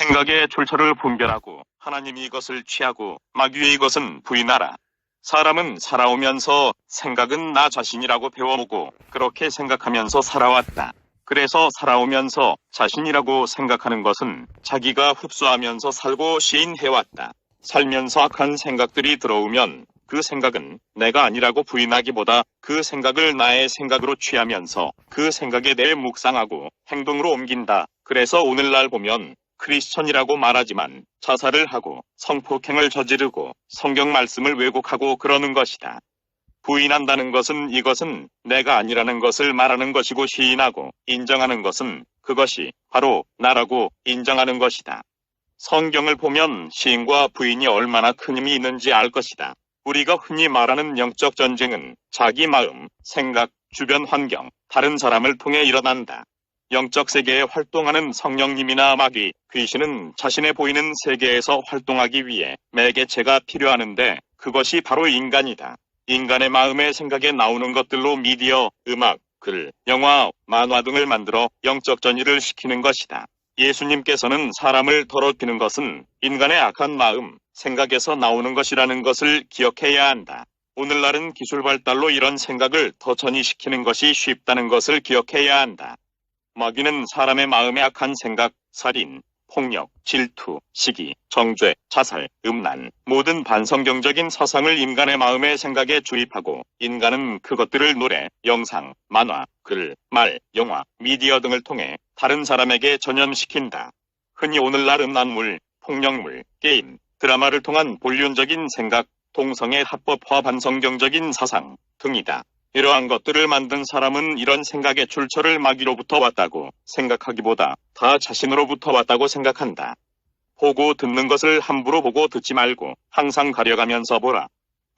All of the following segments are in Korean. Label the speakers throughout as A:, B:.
A: 생각의 출처를 분별하고 하나님이 이것을 취하고 마귀의 이것은 부인하라. 사람은 살아오면서 생각은 나 자신이라고 배워오고 그렇게 생각하면서 살아왔다. 그래서 살아오면서 자신이라고 생각하는 것은 자기가 흡수하면서 살고 시인해왔다. 살면서 악한 생각들이 들어오면 그 생각은 내가 아니라고 부인하기보다 그 생각을 나의 생각으로 취하면서 그 생각에 대해 묵상하고 행동으로 옮긴다. 그래서 오늘날 보면 크리스천이라고 말하지만 자살을 하고 성폭행을 저지르고 성경 말씀을 왜곡하고 그러는 것이다. 부인한다는 것은 이것은 내가 아니라는 것을 말하는 것이고 시인하고 인정하는 것은 그것이 바로 나라고 인정하는 것이다. 성경을 보면 시인과 부인이 얼마나 큰 힘이 있는지 알 것이다. 우리가 흔히 말하는 영적 전쟁은 자기 마음, 생각, 주변 환경, 다른 사람을 통해 일어난다. 영적 세계에 활동하는 성령님이나 마귀, 귀신은 자신의 보이는 세계에서 활동하기 위해 매개체가 필요하는데 그것이 바로 인간이다. 인간의 마음의 생각에 나오는 것들로 미디어, 음악, 글, 영화, 만화 등을 만들어 영적 전이를 시키는 것이다. 예수님께서는 사람을 더럽히는 것은 인간의 악한 마음, 생각에서 나오는 것이라는 것을 기억해야 한다. 오늘날은 기술 발달로 이런 생각을 더 전이시키는 것이 쉽다는 것을 기억해야 한다. 마귀는 사람의 마음의 악한 생각, 살인, 폭력, 질투, 시기, 정죄, 자살, 음란, 모든 반성경적인 사상을 인간의 마음의 생각에 주입하고 인간은 그것들을 노래, 영상, 만화, 글, 말, 영화, 미디어 등을 통해 다른 사람에게 전염시킨다. 흔히 오늘날 음란물, 폭력물, 게임, 드라마를 통한 본륜적인 생각, 동성애 합법화 반성경적인 사상 등이다. 이러한 것들을 만든 사람은 이런 생각의 출처를 마귀로부터 왔다고 생각하기보다 다 자신으로부터 왔다고 생각한다. 보고 듣는 것을 함부로 보고 듣지 말고 항상 가려가면서 보라.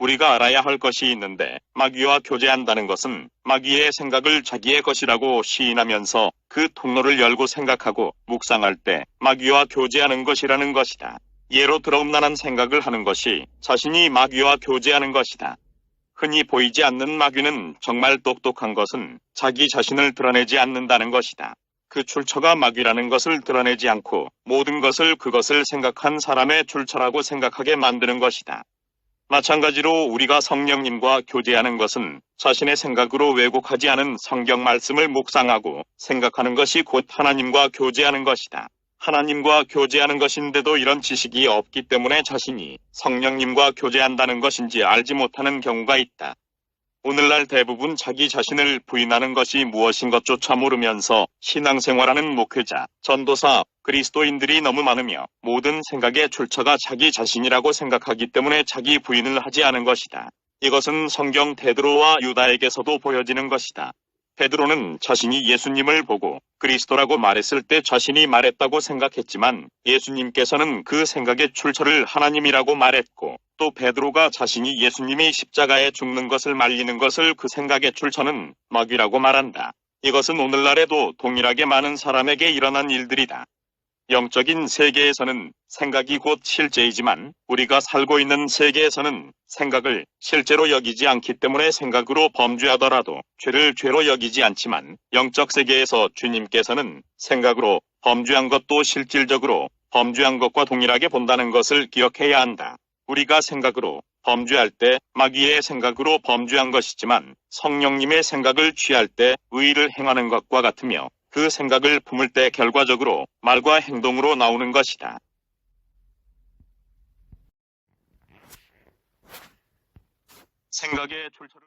A: 우리가 알아야 할 것이 있는데 마귀와 교제한다는 것은 마귀의 생각을 자기의 것이라고 시인하면서 그 통로를 열고 생각하고 묵상할 때 마귀와 교제하는 것이라는 것이다. 예로 들어 음란한 생각을 하는 것이 자신이 마귀와 교제하는 것이다. 흔히 보이지 않는 마귀는 정말 똑똑한 것은 자기 자신을 드러내지 않는다는 것이다. 그 출처가 마귀라는 것을 드러내지 않고 모든 것을 그것을 생각한 사람의 출처라고 생각하게 만드는 것이다. 마찬가지로 우리가 성령님과 교제하는 것은 자신의 생각으로 왜곡하지 않은 성경 말씀을 묵상하고 생각하는 것이 곧 하나님과 교제하는 것이다. 하나님과 교제하는 것인데도 이런 지식이 없기 때문에 자신이 성령님과 교제한다는 것인지 알지 못하는 경우가 있다. 오늘날 대부분 자기 자신을 부인하는 것이 무엇인 것조차 모르면서 신앙생활하는 목회자, 전도사, 그리스도인들이 너무 많으며 모든 생각의 출처가 자기 자신이라고 생각하기 때문에 자기 부인을 하지 않은 것이다. 이것은 성경 베드로와 유다에게서도 보여지는 것이다. 베드로는 자신이 예수님을 보고 그리스도라고 말했을 때 자신이 말했다고 생각했지만 예수님께서는 그 생각의 출처를 하나님이라고 말했고 또 베드로가 자신이 예수님이 십자가에 죽는 것을 말리는 것을 그 생각의 출처는 마귀라고 말한다. 이것은 오늘날에도 동일하게 많은 사람에게 일어난 일들이다. 영적인 세계에서는 생각이 곧 실제이지만 우리가 살고 있는 세계에서는 생각을 실제로 여기지 않기 때문에 생각으로 범죄하더라도 죄를 죄로 여기지 않지만 영적 세계에서 주님께서는 생각으로 범죄한 것도 실질적으로 범죄한 것과 동일하게 본다는 것을 기억해야 한다. 우리가 생각으로 범죄할 때 마귀의 생각으로 범죄한 것이지만 성령님의 생각을 취할 때 의의를 행하는 것과 같으며 그 생각을 품을 때 결과적으로 말과 행동으로 나오는 것이다. 생각의 출처를